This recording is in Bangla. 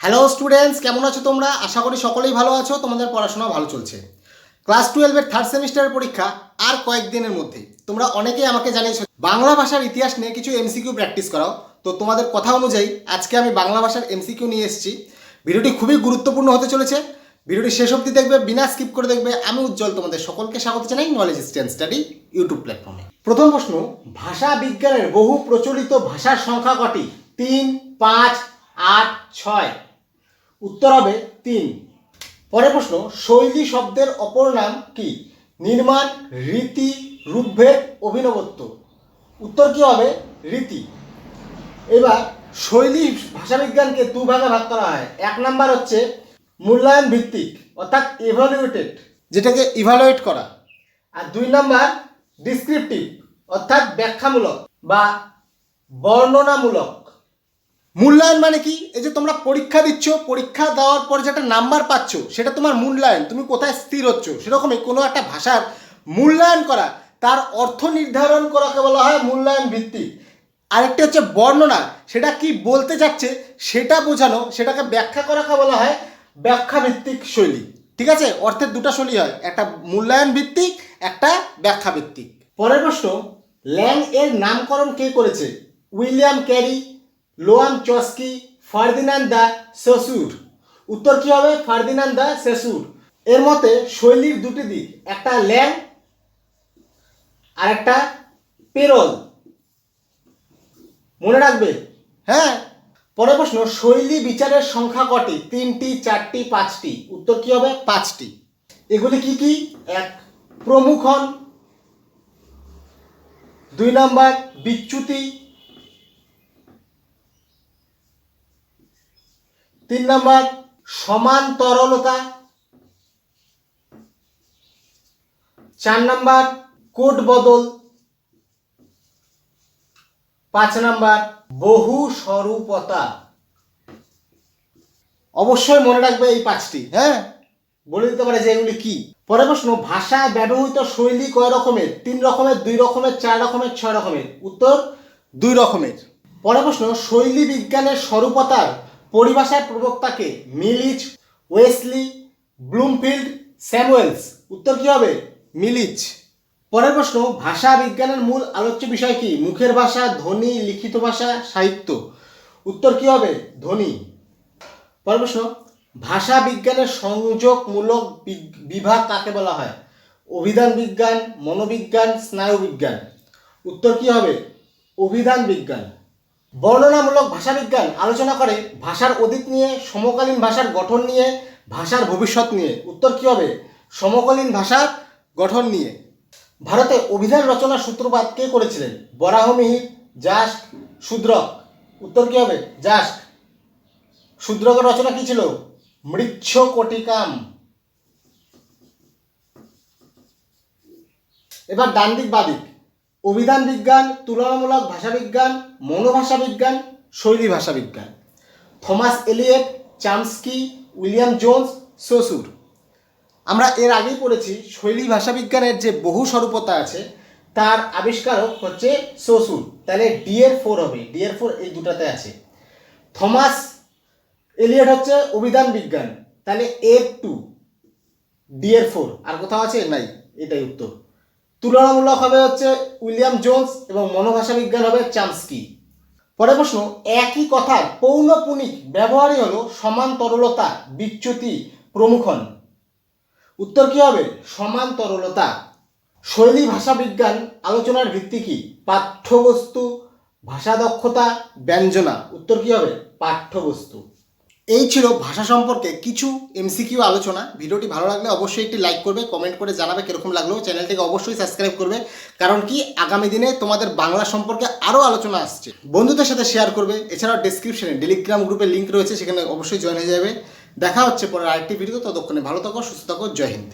হ্যালো স্টুডেন্টস কেমন আছো তোমরা? আশা করি সকলেই ভালো আছো, তোমাদের পড়াশোনা ভালো চলছে। ক্লাস টুয়েলভের থার্ড সেমিস্টারের পরীক্ষা আর কয়েকদিনের মধ্যেই তোমরা অনেকেই আমাকে জানিয়েছো, বাংলা ভাষার ইতিহাস নিয়ে কিছু এমসিকিউ প্র্যাকটিস করাও। তো তোমাদের কথা অনুযায়ী, আজকে আমি বাংলা ভাষার এমসিকিউ নিয়ে এসেছি। ভিডিওটি খুবই গুরুত্বপূর্ণ হতে চলেছে। ভিডিওটি শেষ অবধি দেখবে, বিনা স্কিপ করে দেখবে। আমি উজ্জ্বল, তোমাদের সকলকে স্বাগত জানাই নলেজ স্ট্যান্ড স্টাডি ইউটিউব প্ল্যাটফর্মে প্রথম প্রশ্ন, ভাষা বিজ্ঞানের বহু প্রচলিত ভাষার সংখ্যা কটি? তিন, পাঁচ, আট, ছয়। উত্তর হবে তিন। পরের প্রশ্ন, শৈলী শব্দের অপর নাম কি? নির্মাণ, রীতি, রূপভেদ, অভিনবত্ব। উত্তর কি হবে? রীতি। এবার শৈলী ভাষাবিজ্ঞানকে দু ভাগে ভাগ করা হয়। এক নাম্বার হচ্ছে মূল্যায়ন ভিত্তিক, অর্থাৎ ইভালুয়েটেড যেটাকে ইভালুয়েট করা। আর দুই নাম্বার ডিসক্রিপটিভ অর্থাৎ ব্যাখ্যামূলক বা বর্ণনামূলক। মূল্যায়ন মানে কি? এই যে তোমরা পরীক্ষা দিচ্ছ, পরীক্ষা দেওয়ার পর যেটা নাম্বার পাচ্ছ, সেটা তোমার মূল্যায়ন। তুমি কোথায় স্থির হচ্ছ? সেরকমই কোনো একটা ভাষার মূল্যায়ন করা। তার অর্থ নির্ধারণ করাকে বলা হয় মূল্যায়ন ভিত্তিক। আরেকটি হচ্ছে বর্ণনা। সেটা কি বলতে যাচ্ছে, সেটা বোঝানো, সেটাকে ব্যাখ্যা করাকে বলা হয় ব্যাখ্যা ভিত্তিক শৈলী। ঠিক আছে? অর্থের দুটো শৈলী হয়। একটা মূল্যায়ন ভিত্তিক, একটা ব্যাখ্যা ভিত্তিক পরের প্রশ্ন, ল্যাং এর নামকরণ কে করেছে? William Carey Noam Chomsky, Ferdinand de Saussure উত্তর কি হবে? ফার্দিনান্দ দা শ্বশুর এর মতে, শৈলীর দুটি দিক, একটা ল্যাং আর একটা পেরল। মনে রাখবে? হ্যাঁ। পরের প্রশ্ন, শৈলী বিচারের সংখ্যা কটি? তিনটি, চারটি, পাঁচটি। উত্তর কি হবে? পাঁচটি। এগুলি কি কি? এক প্রমুখন দুই নাম্বার, বিচ্যুতি। তিন নাম্বার, সমান তরলতা। চার নাম্বার কোড বদল। পাঁচ নাম্বার, বহু স্বরূপতা। অবশ্যই মনে রাখবে এই পাঁচটি হ্যাঁ? বলে দিতে পারে যে এগুলি কি? পরের প্রশ্ন ভাষায় ব্যবহৃত শৈলী কয় রকমের? তিন রকমের, দুই রকমের, চার রকমের, ছয় রকমের? উত্তর, দুই রকমের। পরের প্রশ্ন, শৈলী বিজ্ঞানের স্বরূপতার পরিভাষার প্রবক্তাকে মিলিচ, ওয়েসলি, ব্লুমফিল্ড, স্যামুয়েলস। উত্তর কি হবে? মিলিচ। পরের প্রশ্ন, ভাষা বিজ্ঞানের মূল আলোচ্য বিষয় কি? মুখের ভাষা, ধ্বনি, লিখিত ভাষা, সাহিত্য। উত্তর কি হবে? ধ্বনি। পরের প্রশ্ন, ভাষা বিজ্ঞানের সংযোগমূলক বিভাগ কাকে বলা হয়? অভিধান বিজ্ঞান, মনোবিজ্ঞান স্নায়ু বিজ্ঞান উত্তর কি হবে? অভিধান বিজ্ঞান। বর্ণনামূলক ভাষাবিজ্ঞান আলোচনা করে ভাষার অতীত নিয়ে, সমকালীন ভাষার গঠন নিয়ে, ভাষার ভবিষ্যৎ নিয়ে। উত্তর কি হবে? সমকালীন ভাষার গঠন নিয়ে। ভারতে অভিধান রচনার সূত্রপাত কে করেছিলেন? বরাহমিহির জাস্ক শূদ্রক উত্তর কি হবে? জাস্ক শূদ্রকের রচনা কি ছিল? মৃচ্ছ কটিকাম এবার ডান দিক বাদিক। অভিধান বিজ্ঞান, তুলনামূলক ভাষাবিজ্ঞান মনোভাষা বিজ্ঞান, শৈলী ভাষা বিজ্ঞান। Thomas Eliot, Chomsky, William Jones, Saussure. আমরা এর আগেই পড়েছি, শৈলী ভাষাবিজ্ঞানের যে বহু স্বরূপতা আছে, তার আবিষ্কারক হচ্ছে সসুর। তাহলে ডি এর ফোর হবে, ডি এর ফোর এই দুটাতে আছে। থমাস এলিয়েট হচ্ছে অভিধান বিজ্ঞান, তাহলে এর টু, ডি এর ফোর, আর কোথাও আছে? নাই, এটাই উত্তর। তুলনামূলক হবে হচ্ছে উইলিয়াম জোন্স এবং মনোভাষা বিজ্ঞান হবে চামস্কি। পরের প্রশ্ন, একই কথার পৌনপুনিক ব্যবহারই হলো সমান তরলতা বিচ্যুতি, প্রমুখন। উত্তর কি হবে? সমান তরলতা শৈলী ভাষাবিজ্ঞান আলোচনার ভিত্তি কি? পাঠ্যবস্তু, ভাষা দক্ষতা, ব্যঞ্জনা। উত্তর কি হবে? পাঠ্যবস্তু। এই ছিল ভাষা সম্পর্কে কিছু এমসিকিউ আলোচনা। ভিডিওটি ভালো লাগলে অবশ্যই একটি লাইক করবে কমেন্ট করে জানাবে কীরকম লাগল। চ্যানেলটিকে অবশ্যই সাবস্ক্রাইব করবে, কারণ কি আগামী দিনে তোমাদের বাংলা সম্পর্কে আরও আলোচনা আসছে। বন্ধুদের সাথে শেয়ার করবে, এছাড়াও ডিসক্রিপশনে টেলিগ্রাম গ্রুপের লিঙ্ক রয়েছে, সেখানে অবশ্যই জয়েন হয়ে যাবে। দেখা হচ্ছে পরে আরেকটি ভিডিও ততক্ষণে ভালো থাকো, সুস্থ থাকো, জয় হিন্দ।